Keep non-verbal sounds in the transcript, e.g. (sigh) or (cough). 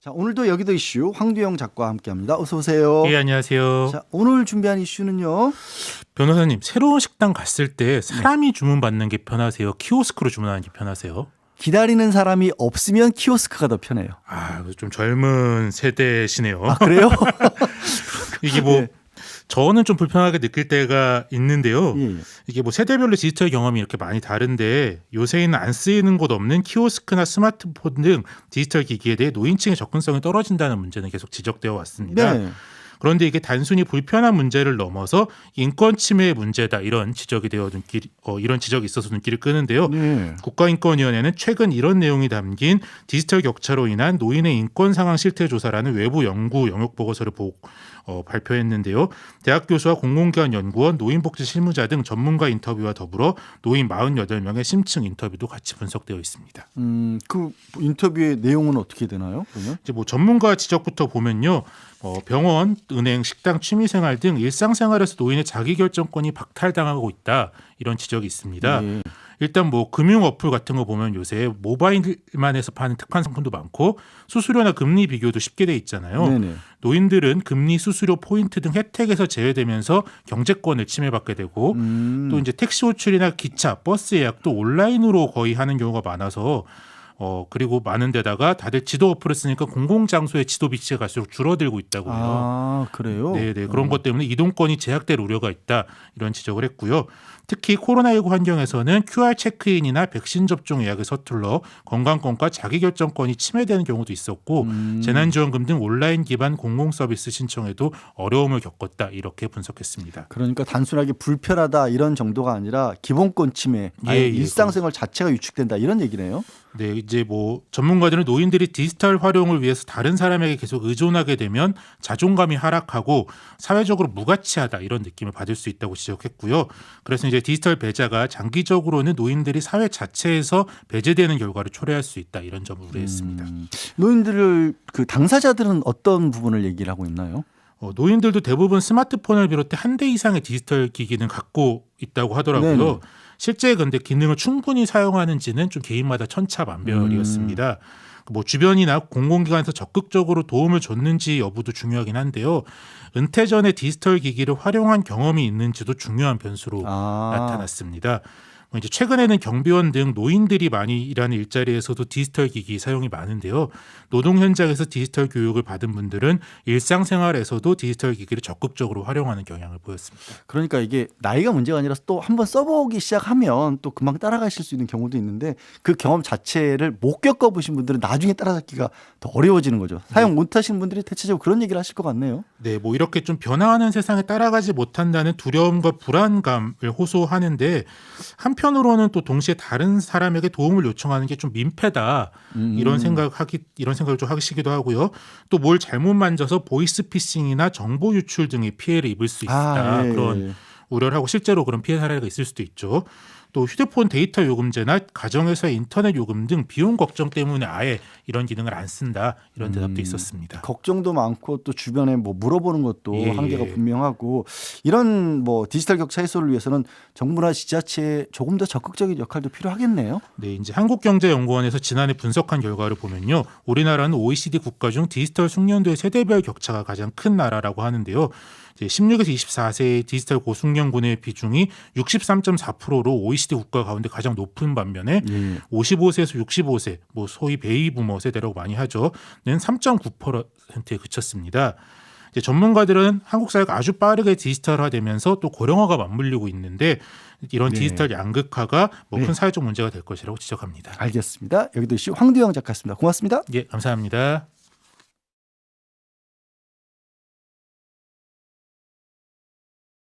자, 오늘도 여기도 이슈 황두영 작가와 함께합니다. 어서 오세요. 예, 안녕하세요. 자, 오늘 준비한 이슈는요. 변호사님, 새로운 식당 갔을 때 사람이 주문받는 게 편하세요? 키오스크로 주문하는 게 편하세요? 기다리는 사람이 없으면 키오스크가 더 편해요. 아, 좀 젊은 세대시네요. 아, 그래요? (laughs) 이게 뭐 예. 저는 좀 불편하게 느낄 때가 있는데요. 예, 예. 이게 뭐 세대별로 디지털 경험이 이렇게 많이 다른데 요새는 안 쓰이는 곳 없는 키오스크나 스마트폰 등 디지털 기기에 대해 노인층의 접근성이 떨어진다는 문제는 계속 지적되어 왔습니다. 네. 그런데 이게 단순히 불편한 문제를 넘어서 인권 침해의 문제다 이런 지적이 되어 눈길 어, 이런 지적이 있어서 눈길을 끄는데요. 네. 국가인권위원회는 최근 이런 내용이 담긴 디지털 격차로 인한 노인의 인권 상황 실태 조사라는 외부 연구 영역 보고서를 보, 어, 발표했는데요. 대학 교수와 공공기관 연구원, 노인복지 실무자 등 전문가 인터뷰와 더불어 노인 48명의 심층 인터뷰도 같이 분석되어 있습니다. 음, 그 인터뷰의 내용은 어떻게 되나요? 그러면? 이제 뭐 전문가 지적부터 보면요. 어, 병원, 은행, 식당, 취미생활 등 일상생활에서 노인의 자기결정권이 박탈당하고 있다 이런 지적이 있습니다. 예. 일단 뭐 금융 어플 같은 거 보면 요새 모바일만 해서 파는 특판 상품도 많고 수수료나 금리 비교도 쉽게 돼 있잖아요. 네네. 노인들은 금리, 수수료, 포인트 등 혜택에서 제외되면서 경제권을 침해받게 되고 음, 또 이제 택시 호출이나 기차, 버스 예약도 온라인으로 거의 하는 경우가 많아서 어 그리고 많은 데다가 다들 지도 어플을 쓰니까 공공 장소의 지도 비치가 갈수록 줄어들고 있다고 해요. 아, 그래요? 네, 네. 그런 것 때문에 이동권이 제약될 우려가 있다. 이런 지적을 했고요. 특히 코로나19 환경에서는 QR 체크인이나 백신 접종 예약을 서툴러 건강권과 자기결정권이 침해되는 경우도 있었고 음. 재난지원금 등 온라인 기반 공공 서비스 신청에도 어려움을 겪었다. 이렇게 분석했습니다. 그러니까 단순하게 불편하다 이런 정도가 아니라 기본권 침해, 예, 예, 일상생활 자체가 위축된다 이런 얘기네요. 네, 이제 뭐 전문가들은 노인들이 디지털 활용을 위해서 다른 사람에게 계속 의존하게 되면 자존감이 하락하고 사회적으로 무가치하다 이런 느낌을 받을 수 있다고 지적했고요. 그래서 이제 디지털 배자가 장기적으로는 노인들이 사회 자체에서 배제되는 결과를 초래할 수 있다 이런 점을 우려했습니다. 음, 노인들을 그 당사자들은 어떤 부분을 얘기를 하고 있나요? 어, 노인들도 대부분 스마트폰을 비롯해 한 대 이상의 디지털 기기는 갖고 있다고 하더라고요. 네네. 실제 근데 기능을 충분히 사용하는지는 좀 개인마다 천차만별이었습니다. 뭐 주변이나 공공기관에서 적극적으로 도움을 줬는지 여부도 중요하긴 한데요. 은퇴 전에 디지털 기기를 활용한 경험이 있는지도 중요한 변수로 아, 나타났습니다. 뭐 이제 최근에는 경비원 등 노인들이 많이 일하는 일자리에서도 디지털 기기 사용이 많은데요. 노동 현장에서 디지털 교육을 받은 분들은 일상생활에서도 디지털 기기를 적극적으로 활용하는 경향을 보였습니다. 그러니까 이게 나이가 문제가 아니라 또 한번 써보기 시작하면 또 금방 따라가실 수 있는 경우도 있는데 그 경험 자체를 못 겪어보신 분들은 나중에 따라잡기가 더 어려워지는 거죠. 사용 못하시는 분들이 대체적으로 그런 얘기를 하실 것 같네요. 네, 뭐 이렇게 좀 변화하는 세상에 따라가지 못한다는 두려움과 불안감을 호소하는데 한편으로는 또 동시에 다른 사람에게 도움을 요청하는 게 좀 민폐다 이런 생각하기 이런 생각을 좀 하시기도 하고요. 또 뭘 잘못 만져서 보이스피싱이나 정보 유출 등의 피해를 입을 수 있다 아, 예, 그런 예. 우려를 하고 실제로 그런 피해 사례가 있을 수도 있죠. 또 휴대폰 데이터 요금제나 가정에서의 인터넷 요금 등 비용 걱정 때문에 아예 이런 기능을 안 쓴다 이런 대답도 음. 있었습니다. 걱정도 많고 또 주변에 뭐 물어보는 것도 예, 한계가 예. 분명하고 이런 뭐 디지털 격차 해소를 위해서는 정부나 지자체의 조금 더 적극적인 역할도 필요하겠네요. 네, 이제 한국경제연구원에서 지난해 분석한 결과를 보면요. 우리나라는 OECD 국가 중 디지털 숙련도의 세대별 격차가 가장 큰 나라라고 하는데요. 이제 16에서 24세의 디지털 고숙련군의 비중이 63.4%로 OECD 국가 가운데 가장 높은 반면에 예. 55세에서 65세, 뭐 소위 베이 부머 세대라고 많이 하죠.는 3.9%에 그쳤습니다. 이제 전문가들은 한국 사회가 아주 빠르게 디지털화되면서 또 고령화가 맞물리고 있는데 이런 네. 디지털 양극화가 뭐큰 네. 사회적 문제가 될 것이라고 지적합니다. 알겠습니다. 여기도 시 황두영 작가였습니다. 고맙습니다. 예, 감사합니다.